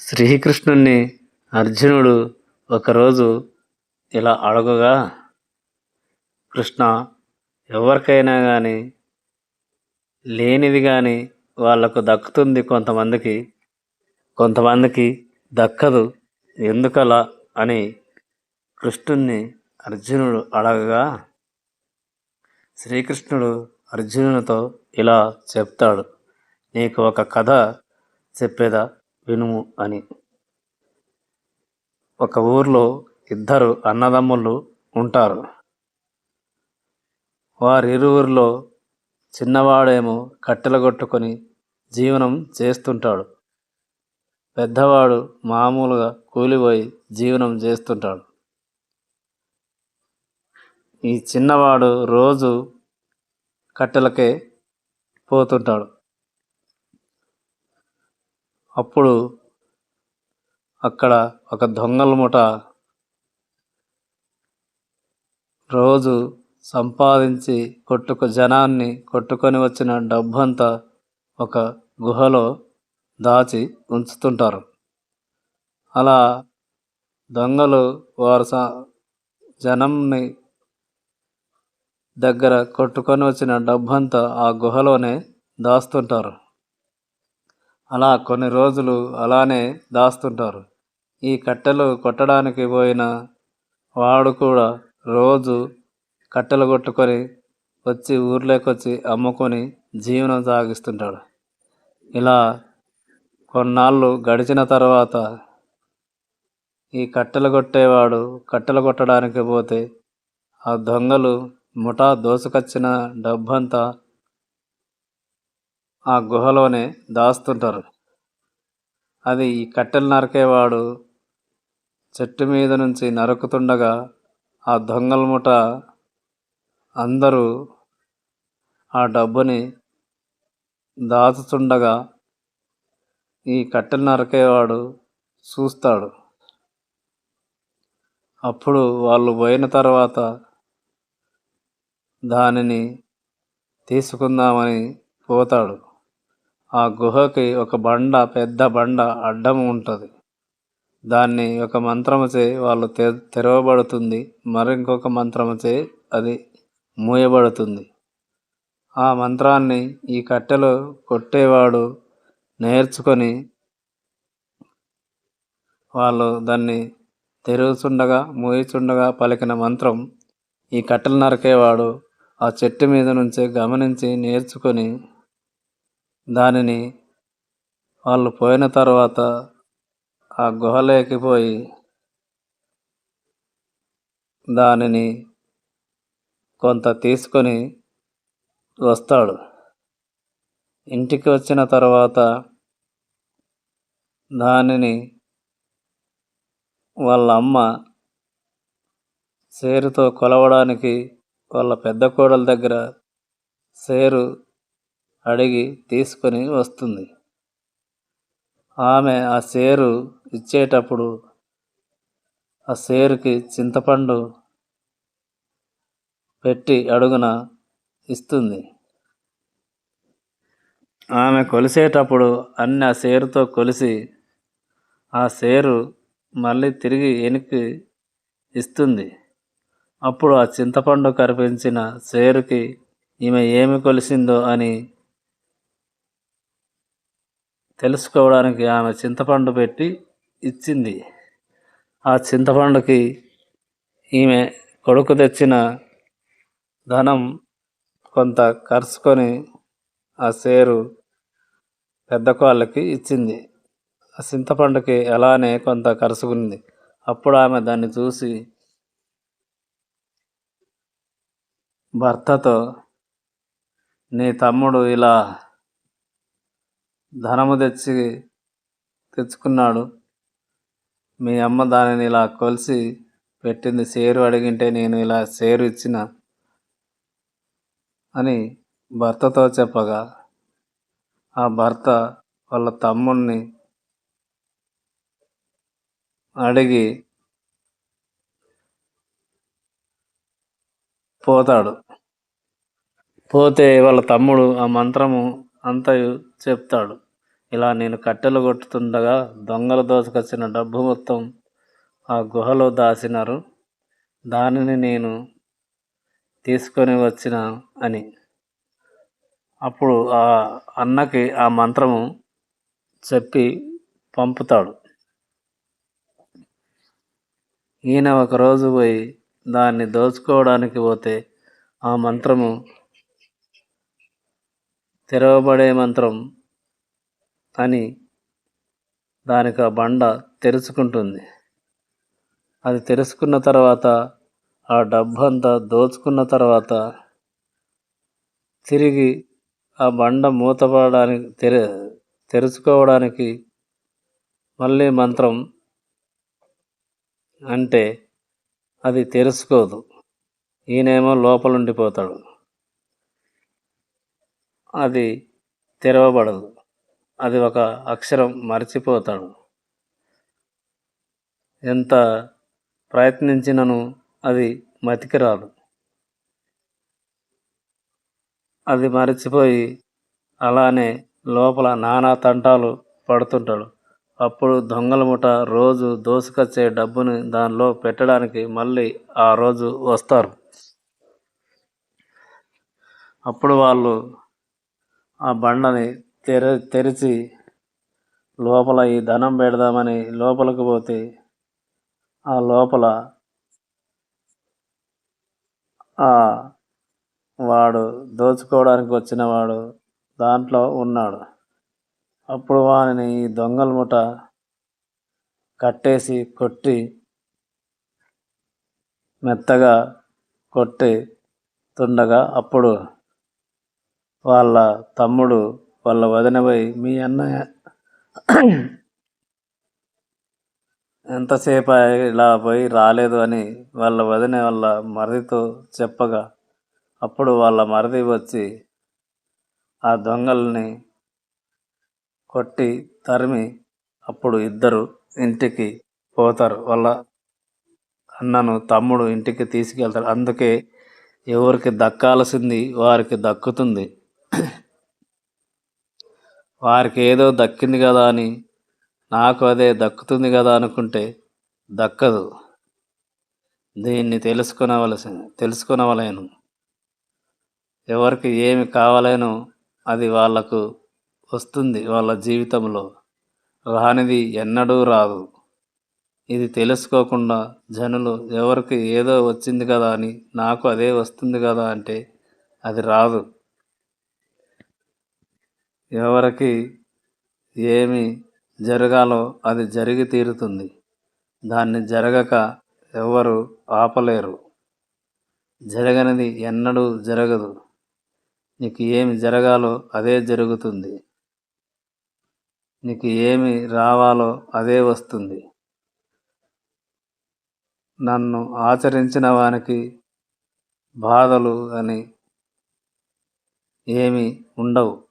శ్రీకృష్ణుణ్ణి అర్జునుడు ఒకరోజు ఇలా అడగగా కృష్ణ ఎవరికైనా కానీ లేనిది కానీ వాళ్ళకు దక్కుతుంది కొంతమందికి. కొంతమందికి దక్కదు. ఎందుకలా? అని కృష్ణుణ్ణి అర్జునుడు అడగగా శ్రీకృష్ణుడు అర్జునునితో ఇలా చెప్తాడు. నీకు ఒక కథ చెప్పేదా? వినుము అని. ఒక ఊర్లో ఇద్దరు అన్నదమ్ములు ఉంటారు. వారిరువురిలో చిన్నవాడేమో కట్టెలు కొట్టుకొని జీవనం చేస్తుంటాడు. పెద్దవాడు మామూలుగా కూలిపోయి జీవనం చేస్తుంటాడు. ఈ చిన్నవాడు రోజు కట్టెలకే పోతుంటాడు. అప్పుడు అక్కడ ఒక దొంగల ముఠ రోజు సంపాదించి కొట్టుకు జనాన్ని కొట్టుకొని వచ్చిన డబ్బంతా ఒక గుహలో దాచి ఉంచుతుంటారు. అలా దొంగలు వారు స జనంని దగ్గర కొట్టుకొని వచ్చిన డబ్బంతా ఆ గుహలోనే దాస్తుంటారు. అలా కొన్ని రోజులు అలానే దాస్తుంటారు. ఈ కట్టెలు కొట్టడానికి పోయిన వాడు కూడా రోజు కట్టెలు కొట్టుకొని వచ్చి ఊర్లోకి వచ్చి అమ్ముకొని జీవనం సాగిస్తుంటాడు. ఇలా కొన్నాళ్ళు గడిచిన తర్వాత ఈ కట్టెలు కొట్టేవాడు కట్టెలు కొట్టడానికి పోతే ఆ దొంగలు ముఠా దోసుకొచ్చిన డబ్బంతా ఆ గుహలోనే దాస్తుంటారు. అది ఈ కట్టెలు నరికేవాడు చెట్టు మీద నుంచి నరుకుతుండగా ఆ దొంగల ముఠ అందరూ ఆ డబ్బుని దాచుతుండగా ఈ కట్టెలు నరికేవాడు చూస్తాడు. అప్పుడు వాళ్ళు పోయిన తర్వాత దానిని తీసుకుందామని పోతాడు. ఆ గుహకి ఒక బండ పెద్ద బండ అడ్డం ఉంటుంది. దాన్ని ఒక మంత్రముచే వాళ్ళు తె తెరవబడుతుంది. మరింకొక మంత్రముచే అది మూయబడుతుంది. ఆ మంత్రాన్ని ఈ కట్టెలో కొట్టేవాడు నేర్చుకొని వాళ్ళు దాన్ని తెరుగుచుండగా మూయిచుండగా పలికిన మంత్రం ఈ కట్టెలు నరికేవాడు ఆ చెట్టు మీద నుంచి గమనించి నేర్చుకొని దానిని వాళ్ళు పోయిన తర్వాత ఆ గుహలోకి పోయి దానిని కొంత తీసుకొని వస్తాడు. ఇంటికి వచ్చిన తర్వాత దానిని వాళ్ళ అమ్మ సేరుతో కొలవడానికి వాళ్ళ పెద్ద కోడల దగ్గర సేరు అడిగి తీసుకొని వస్తుంది. ఆమె ఆ సేరు ఇచ్చేటప్పుడు ఆ సేరుకి చింతపండు పెట్టి అడుగున ఇస్తుంది. ఆమె కొలిసేటప్పుడు అన్ని ఆ సేరుతో కొలిసి ఆ సేరు మళ్ళీ తిరిగి వెనక్కి ఇస్తుంది. అప్పుడు ఆ చింతపండు కరిపించిన సేరుకి ఈమె ఏమి కొలిసిందో అని తెలుసుకోవడానికి ఆమె చింతపండు పెట్టి ఇచ్చింది. ఆ చింతపండుకి ఈమె కొడుకు తెచ్చిన ధనం కొంత ఖర్చుకొని ఆ సేరు పెద్ద కోళ్ళకి ఇచ్చింది. ఆ చింతపండుకి అలానే కొంత కరుసుకుంది. అప్పుడు ఆమె దాన్ని చూసి భర్తతో నీ తమ్ముడు ఇలా ధనము తెచ్చి తెచ్చుకున్నాడు. మీ అమ్మ దానిని ఇలా కొలిసి పెట్టింది. సేరు అడిగింటే నేను ఇలా సేరు ఇచ్చిన అని భర్తతో చెప్పగా ఆ భర్త వాళ్ళ తమ్ముణ్ణి అడిగి పోతాడు. పోతే వాళ్ళ తమ్ముడు ఆ మంత్రము అంతయు చెప్తాడు. ఇలా నేను కట్టెలు కొట్టుతుండగా దొంగలు దోసుకొచ్చిన డబ్బు మొత్తం ఆ గుహలో దాచినారు దానిని నేను తీసుకొని వచ్చిన అని. అప్పుడు ఆ అన్నకి ఆ మంత్రము చెప్పి పంపుతాడు. ఈయన ఒకరోజు పోయి దాన్ని దోచుకోవడానికి పోతే ఆ మంత్రము తెరవబడే మంత్రం అని దానికి ఆ బండ తెరుచుకుంటుంది. అది తెరుచుకున్న తర్వాత ఆ డబ్బంతా దోచుకున్న తర్వాత తిరిగి ఆ బండ మూతపడడానికి తెర తెరుచుకోవడానికి మళ్ళీ మంత్రం అంటే అది తెరుచుకోదు. ఈయనేమో లోపల ఉండిపోతాడు అది తెరవబడదు. అది ఒక అక్షరం మర్చిపోతాడు. ఎంత ప్రయత్నించినను అది మతికి రాదు అది మరచిపోయి అలానే లోపల నానా తంటాలు పడుతుంటాడు. అప్పుడు దొంగల ముఠ రోజు దోసుకొచ్చే డబ్బుని దానిలో పెట్టడానికి మళ్ళీ ఆ రోజు వస్తారు. అప్పుడు వాళ్ళు ఆ బండని తెర తెరిచి లోపల ఈ ధనం పెడదామని లోపలికి పోతే ఆ లోపల ఆ వాడు దోచుకోవడానికి వచ్చిన వాడు దాంట్లో ఉన్నాడు. అప్పుడు వాని ఈ దొంగల ముఠ కట్టేసి కొట్టి మెత్తగా కొట్టి తుండగా అప్పుడు వాళ్ళ తమ్ముడు వాళ్ళ వదిన మీ అన్నయ్య ఎంతసేపు ఇలా పోయి రాలేదు అని వాళ్ళ వదిన వాళ్ళ మరిదితో చెప్పగా అప్పుడు వాళ్ళ మరిది వచ్చి ఆ దొంగల్ని కొట్టి తరిమి అప్పుడు ఇద్దరు ఇంటికి పోతారు. వాళ్ళ అన్నను తమ్ముడు ఇంటికి తీసుకెళ్తారు. అందుకే ఎవరికి దక్కాల్సింది వారికి దక్కుతుంది. వారికి ఏదో దక్కింది కదా అని నాకు అదే దక్కుతుంది కదా అనుకుంటే దక్కదు. దీన్ని తెలుసుకునవలసి తెలుసుకునవలేను. ఎవరికి ఏమి కావాలేనో అది వాళ్ళకు వస్తుంది వాళ్ళ జీవితంలో. రానిది ఎన్నడూ రాదు. ఇది తెలుసుకోకుండా జనులు ఎవరికి ఏదో వచ్చింది కదా అని నాకు అదే వస్తుంది కదా అంటే అది రాదు. ఎవరికి ఏమి జరగాలో అది జరిగి తీరుతుంది. దాన్ని జరగక ఎవరు ఆపలేరు. జరగనిది ఎన్నడూ జరగదు. నీకు ఏమి జరగాలో అదే జరుగుతుంది. నీకు ఏమి రావాలో అదే వస్తుంది. నన్ను ఆచరించిన వానికి బాధలు అని ఏమి ఉండవు.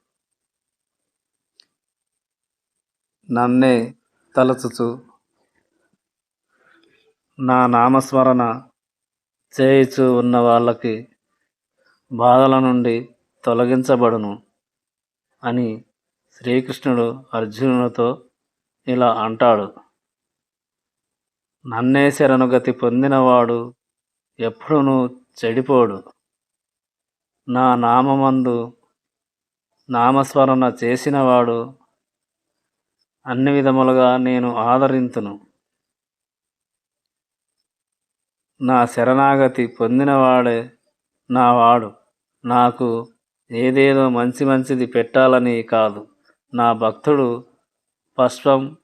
నన్నే తలచుచు. నా నామస్మరణ చేయిచు ఉన్న వాళ్ళకి బాధల నుండి తొలగించబడును అని శ్రీకృష్ణుడు అర్జునుడితో ఇలా అంటాడు. నన్నే శరణుగతి పొందినవాడు ఎప్పుడూ చెడిపోడు. నా నామందు నామస్మరణ చేసినవాడు అన్ని విధములుగా నేను ఆదరింతును. నా శరణాగతి పొందినవాడే నా వాడు. నాకు ఏదేదో మంచి మంచిది పెట్టాలని కాదు. నా భక్తుడు పుష్పం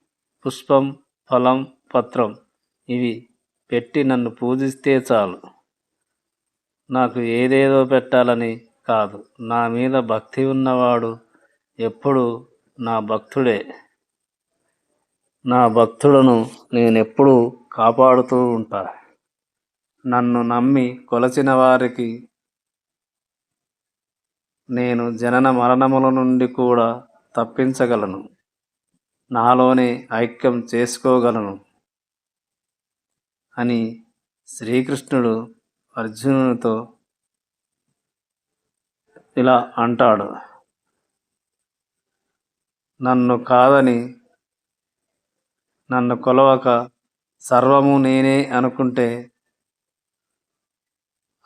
పుష్పం ఫలం పత్రం ఇవి పెట్టి నన్ను పూజిస్తే చాలు. నాకు ఏదేదో పెట్టాలని కాదు. నా మీద భక్తి ఉన్నవాడు ఎప్పుడు నా భక్తుడే. నా భక్తులను నేనెప్పుడూ కాపాడుతూ ఉంటా. నన్ను నమ్మి కొలచిన వారికి నేను జనన మరణముల నుండి కూడా తప్పించగలను. నాలోనే ఐక్యం చేసుకోగలను అని శ్రీకృష్ణుడు అర్జునునితో ఇలా అంటాడు. నన్ను కాదని నన్ను కొలవక సర్వము నేనే అనుకుంటే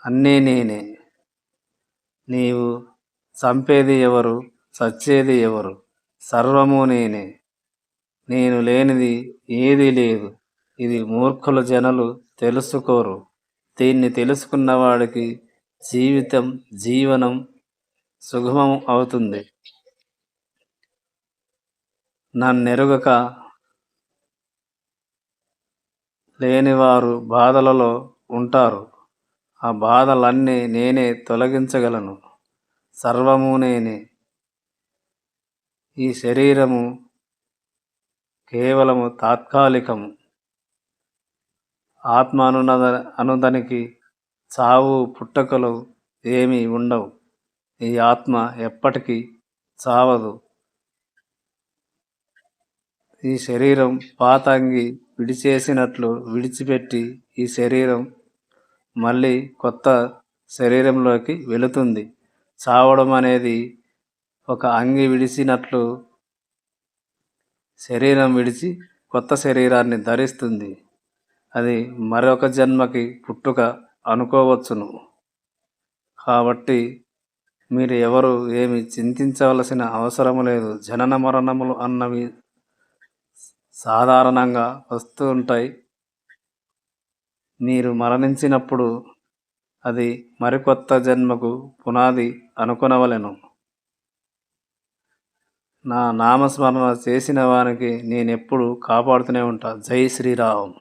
అన్నీ నేనే. నీవు చంపేది ఎవరు చచ్చేది ఎవరు? సర్వము నేనే. నేను లేనిది ఏదీ లేదు. ఇది మూర్ఖుల జనులు తెలుసుకోరు. దీన్ని తెలుసుకున్నవాడికి జీవితం జీవనం సుగమం అవుతుంది. నన్నెరుగక లేనివారు బాధలలో ఉంటారు. ఆ బాధలన్నీ నేనే తొలగించగలను. సర్వము నేనే. ఈ శరీరము కేవలము తాత్కాలికము. ఆత్మ అనునద అనుదనికి చావు పుట్టకలు ఏమీ ఉండవు. ఈ ఆత్మ ఎప్పటికీ చావదు. ఈ శరీరం పాతంగి విడిచేసినట్లు విడిచిపెట్టి ఈ శరీరం మళ్ళీ కొత్త శరీరంలోకి వెళుతుంది. చావడం అనేది ఒక అంగి విడిచినట్లు శరీరం విడిచి కొత్త శరీరాన్ని ధరిస్తుంది. అది మరొక జన్మకి పుట్టుక అనుకోవచ్చును. కాబట్టి మీరు ఎవరు ఏమి చింతించవలసిన అవసరం లేదు. జనన మరణములు అన్నవి సాధారణంగా వస్తూ ఉంటాయి. మీరు మరణించినప్పుడు అది మరికొత్త జన్మకు పునాది అనుకొనవలెను. నా నామస్మరణ చేసిన వారికి నేనెప్పుడు కాపాడుతూనే ఉంటా. జై శ్రీరామ్.